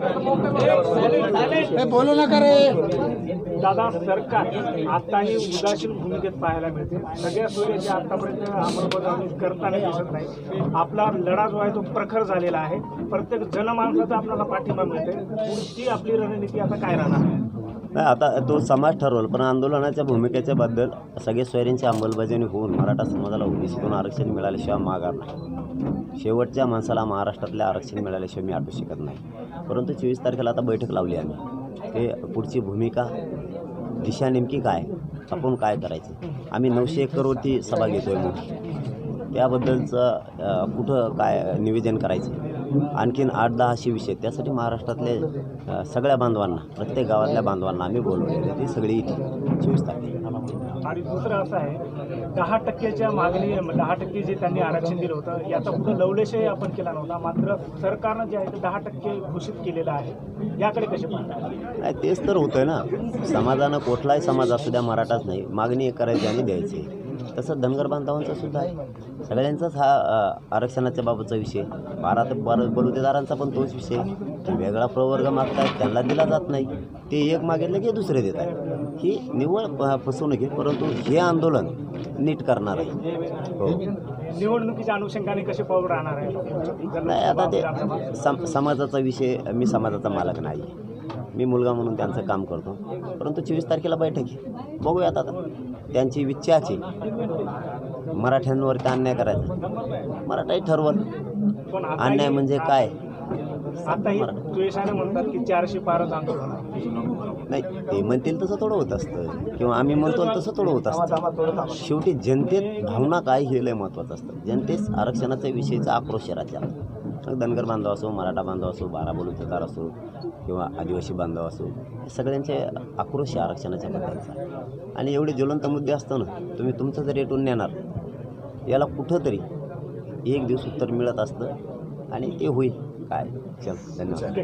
हे बोलू नका रे. दादा सरकार आताही उदासीन भूमिकेत पाहायला मिळते. सगळ्या सोयीची आतापर्यंत अंमलबजावणी करताना दिसत नाही. आपला लढा जो आहे तो प्रखर झालेला आहे. प्रत्येक जनमानसाचा आपल्याला पाठिंबा मिळते. पुढची आपली रणनीती आता काय राहणार? आहे नाही आता तो समाज ठरवल पण आंदोलनाच्या भूमिकेच्या बद्दल सगळे सोयरींची अंमलबजावणी होऊन मराठा समाजाला ओबीसीतून आरक्षण मिळाल्याशिवाय माघार नाही. शेवटच्या माणसाला महाराष्ट्रातल्या आरक्षण मिळाल्याशिवाय मी आटू शकत नाही. परंतु चोवीस तारखेला आता बैठक लावली आम्ही. हे पुढची भूमिका दिशा नेमकी काय? आपण काय करायचं? आम्ही नऊशे एकरवरती सभा घेतोय मोठी त्याबद्दलचं कुठं काय निवेदन करायचं? आणखीन आठ दहा असे विषय. त्यासाठी महाराष्ट्रातले अ, सगळ्या बांधवांना प्रत्येक गावातल्या बांधवांना आम्ही बोलवलेले ते सगळे येतील चोवीस तारखेला आणि दुसरं असं आहे दहा टक्क्याच्या मागणी दहा टक्के जे त्यांनी आरक्षण दिलं होतं याचा कुठं लवलेशही आपण केला नव्हता. मात्र सरकारनं जे आहे ते दहा टक्के घोषित केलेलं आहे. याकडे कसे नाही तेच तर होतं ना. समाजानं कुठलाही समाज असू द्या मराठाच नाही. मागणी करायची आणि द्यायची. तसं धनगर बांधवांचा सुद्धा आहे. सगळ्यांचाच हा आरक्षणाच्या बाबतचा विषय बारा ते बारा बलुतेदारांचा पण तोच विषय की वेगळा प्रवर्ग मागतायत त्यांना दिला जात नाही. ते एक मागितलं की दुसरे देत आहेत. ही निव्वळ फसवणूक आहे परंतु हे आंदोलन नीट करणार आहे. हो. निवडणुकीच्या अनुषंगाने कसे पाऊल राहणार आहे? नाही आता ते सम समाजाचा विषय मी समाजाचा मालक नाही. मी मुलगा म्हणून त्यांचं काम करतो. परंतु चोवीस तारखेला बैठक आहे. बघूयात आता. त्यांची इच्छाच आहे मराठ्यांवरती अन्याय करायचा. मराठाही ठरवल. अन्याय म्हणजे काय. नाही ते म्हणतील तसं थोडं होत असतं. किंवा आम्ही म्हणतो तसं थोडं होत असतं. शेवटी जनतेत भावना काय हे लय महत्त्वाचं असतं. जनतेस आरक्षणाच्या विषयीचा आक्रोश आहे धनगर बांधव असो मराठा बांधव असो बाराबोली बलुतेदार असो किंवा आदिवासी बांधव असो सगळ्यांचे आक्रोश आहे आरक्षणाच्या बद्दलचा आणि एवढे ज्वलंत मुद्दे असताना तुम्ही तुमचं जर रेटून नेणार याला कुठंतरी एक दिवस उत्तर मिळत असतं आणि ते होईल. काय? चल धन्यवाद.